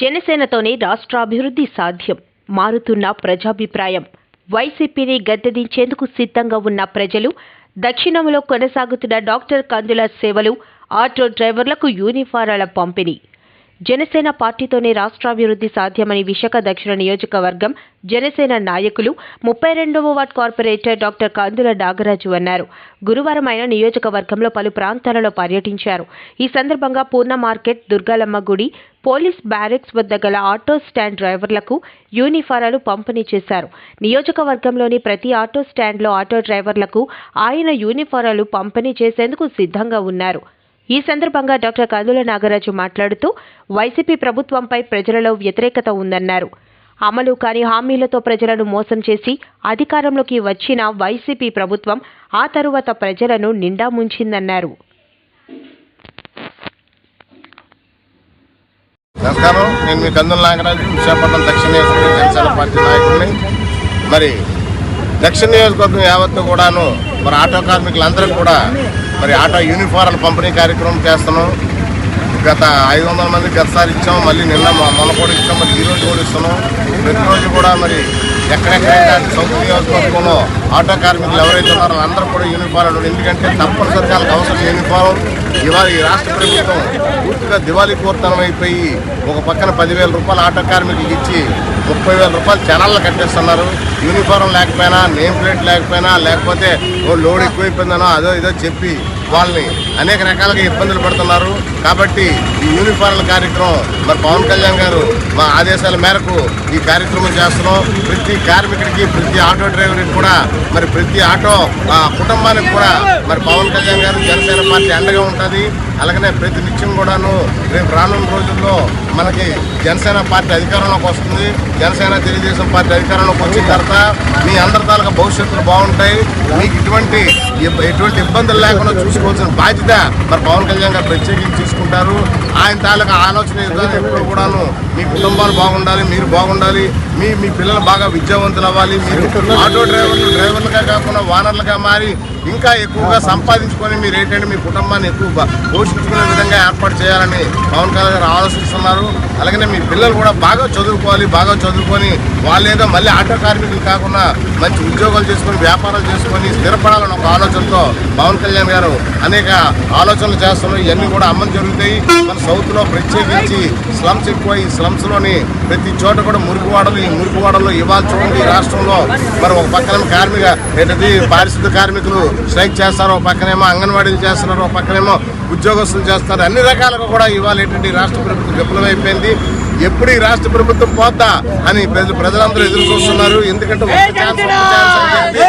జనసేనతోనే రాష్ట్రాభివృద్ధి సాధ్యం. మారుతున్న ప్రజాభిప్రాయం. వైసీపీని గద్దెదించేందుకు సిద్ధంగా ఉన్న ప్రజలు దక్షిణంలో కొనసాగుతున్న డాక్టర్ కందుల సేవలు ఆటో డ్రైవర్లకు యూనిఫారాల పంపిణీ. జనసేన పార్టీతోనే రాష్ట్రాభివృద్ధి సాధ్యమని విశాఖ దక్షిణ నియోజకవర్గం జనసేన నాయకులు ముప్పై రెండవ ward corporator doctor Kandula Nagaraju అన్నారు. గురువారం ఆయన నియోజకవర్గంలో పలు ప్రాంతాలలో పర్యటించారు. ఈ సందర్భంగా పూర్ణ మార్కెట్ దుర్గాలమ్మ గుడి పోలీస్ బ్యారెక్స్ వద్ద గల ఆటో స్టాండ్ డ్రైవర్లకు యూనిఫారాలు పంపిణీ చేశారు. నియోజకవర్గంలోని ప్రతి ఆటో స్టాండ్లో ఆటో డ్రైవర్లకు ఆయన యూనిఫారాలు పంపిణీ చేసేందుకు సిద్ధంగా ఉన్నారు. ఈ సందర్భంగా డాక్టర్ కందుల నాగరాజు మాట్లాడుతూ వైసీపీ ప్రభుత్వంపై ప్రజలలో వ్యతిరేకత ఉందన్నారు. అమలు కాని హామీలతో ప్రజలను మోసం చేసి అధికారంలోకి వచ్చిన వైసీపీ ప్రభుత్వం ఆ తరువాత ప్రజలను నిండా ముంచిందన్నారు. నమస్కారం. నేను మీ కందుల నాగరాజు. విశాఖపట్నం దక్షిణ నియోజకవర్గం జనసేన పార్టీ నాయకుడిని. మరి దక్షిణ నియోజకవర్గం యావత్తు కూడాను మరి ఆటో కార్మికులందరికీ కూడా మరి ఆటో యూనిఫారాల పంపిణీ కార్యక్రమం చేస్తున్నాం. గత ఐదు వందల మంది గతసారి ఇచ్చాం మళ్ళీ నిన్న మన మొన్న కూడా ఇచ్చాం మరి ఈరోజు కూడా ఇస్తున్నాం. ప్రతిరోజు కూడా మరి ఎక్కడెక్కడైనా సౌత్ నియోజకవర్గంలో ఆటో కార్మికులు ఎవరైతే ఉన్నారో అందరూ కూడా యూనిఫారం ఎందుకంటే తప్పనిసరిగా వాళ్ళకి అవసరం యూనిఫారం ఇవాళ ఈ రాష్ట్ర ప్రభుత్వం పూర్తిగా దివాళీ కోర్తనం అయిపోయి ఒక పక్కన పదివేల రూపాయలు ఆటో కార్మికులకు ఇచ్చి ముప్పై వేల రూపాయలు జనాల్లో కట్టేస్తున్నారు. యూనిఫారం లేకపోయినా నేమ్ ప్లేట్ లేకపోయినా లేకపోతే ఓ లోడ్ ఎక్కువైపోయిందనో అదో ఇదో చెప్పి వాళ్ళని అనేక రకాలుగా ఇబ్బందులు పడుతున్నారు. కాబట్టి ఈ యూనిఫార్మ్ల కార్యక్రమం మరి పవన్ కళ్యాణ్ గారు మా ఆదేశాల మేరకు ఈ కార్యక్రమం చేస్తున్నాం. ప్రతి కార్మికుడికి ప్రతి ఆటో డ్రైవర్కి కూడా మరి ప్రతి ఆటో కుటుంబానికి కూడా మరి పవన్ కళ్యాణ్ గారు జనసేన పార్టీ అండగా ఉంటుంది. అలాగనే ప్రతి నిత్యం కూడాను రేపు రానున్న రోజుల్లో మనకి జనసేన పార్టీ అధికారంలోకి వస్తుంది. జనసేన తెలుగుదేశం పార్టీ అధికారంలోకి వచ్చిన తర్వాత మీ అందరి తాలూకా భవిష్యత్తులు బాగుంటాయి. మీకు ఇటువంటి ఎటువంటి ఇబ్బందులు లేకుండా చూసుకోవాల్సిన బాధ్యత మరి పవన్ కళ్యాణ్ గారు ప్రత్యేకించి తీసుకుంటారు. ఆయన తాలూకా ఆలోచన విధానం ఎప్పుడు కూడాను మీ కుటుంబాలు బాగుండాలి మీరు బాగుండాలి మీ మీ పిల్లలు బాగా విద్యావంతులు అవ్వాలి మీరు ఆటో డ్రైవర్లు డ్రైవర్లుగా కాకుండా వానర్లుగా మారి ఇంకా ఎక్కువగా సంపాదించుకొని మీరు ఏంటంటే మీ కుటుంబాన్ని ఎక్కువ పోషించుకునే విధంగా ఏర్పాటు చేయాలని పవన్ కళ్యాణ్ గారు ఆలోచిస్తున్నారు. అలాగనే మీ పిల్లలు కూడా బాగా చదువుకోవాలి బాగా చదువుకొని వాళ్ళు ఏదో మళ్ళీ ఆటో కార్మికులు కాకుండా మంచి ఉద్యోగాలు చేసుకొని వ్యాపారాలు చేసుకొని స్థిరపడాలని ఒక ఆలోచనతో పవన్ కళ్యాణ్ గారు అనేక ఆలోచనలు చేస్తున్నారు. ఇవన్నీ కూడా అమలు జరుగుతాయి. మన సౌత్లో ప్రత్యేకించి స్లమ్స్ ఎక్కువ. ఈ స్లమ్స్లోని ప్రతి చోట కూడా మురికివాడలు. ఈ మురికివాడల్లో ఇవాళ చూడండి రాష్ట్రంలో మరి ఒక పక్కన కార్మిక ఏంటది పారిశుద్ధ కార్మికులు స్ట్రైక్ చేస్తారు ఒక పక్కనేమో అంగన్వాడీలు చేస్తున్నారు ఒక పక్కనేమో ఉద్యోగస్తులు చేస్తారు అన్ని రకాలుగా కూడా ఇవాళ ఏంటంటే రాష్ట్ర ప్రభుత్వం విఫలమైపోయింది. ఎప్పుడు ఈ రాష్ట్ర ప్రభుత్వం పోద్దా అని ప్రజలు ప్రజలందరూ ఎదురు చూస్తున్నారు. ఎందుకంటే ఒక్క ఛాన్స్, ఒక్క ఛాన్స్ అని చెప్పి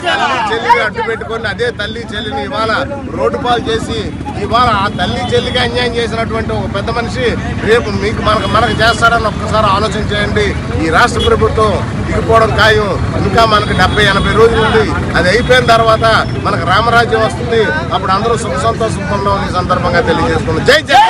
మన తల్లి చెల్లిని అడ్డు పెట్టుకొని అదే తల్లి చెల్లిని ఇవాళ రోడ్డు పాలు చేసి ఇవాళ ఆ తల్లి చెల్లికి అన్యాయం చేసినటువంటి ఒక పెద్ద మనిషి రేపు మీకు మనకు మనకు చేస్తారని ఒక్కసారి ఆలోచన చేయండి ఈ రాష్ట్ర ప్రభుత్వం దిగిపోవడం ఖాయం. ఇంకా మనకు డెబ్బై ఎనభై రోజులు ఉంది. అది అయిపోయిన తర్వాత మనకు రామరాజ్యం వస్తుంది. అప్పుడు అందరూ సుఖ సంతోషంలో ఈ సందర్భంగా తెలియజేసుకున్నాం జై జై!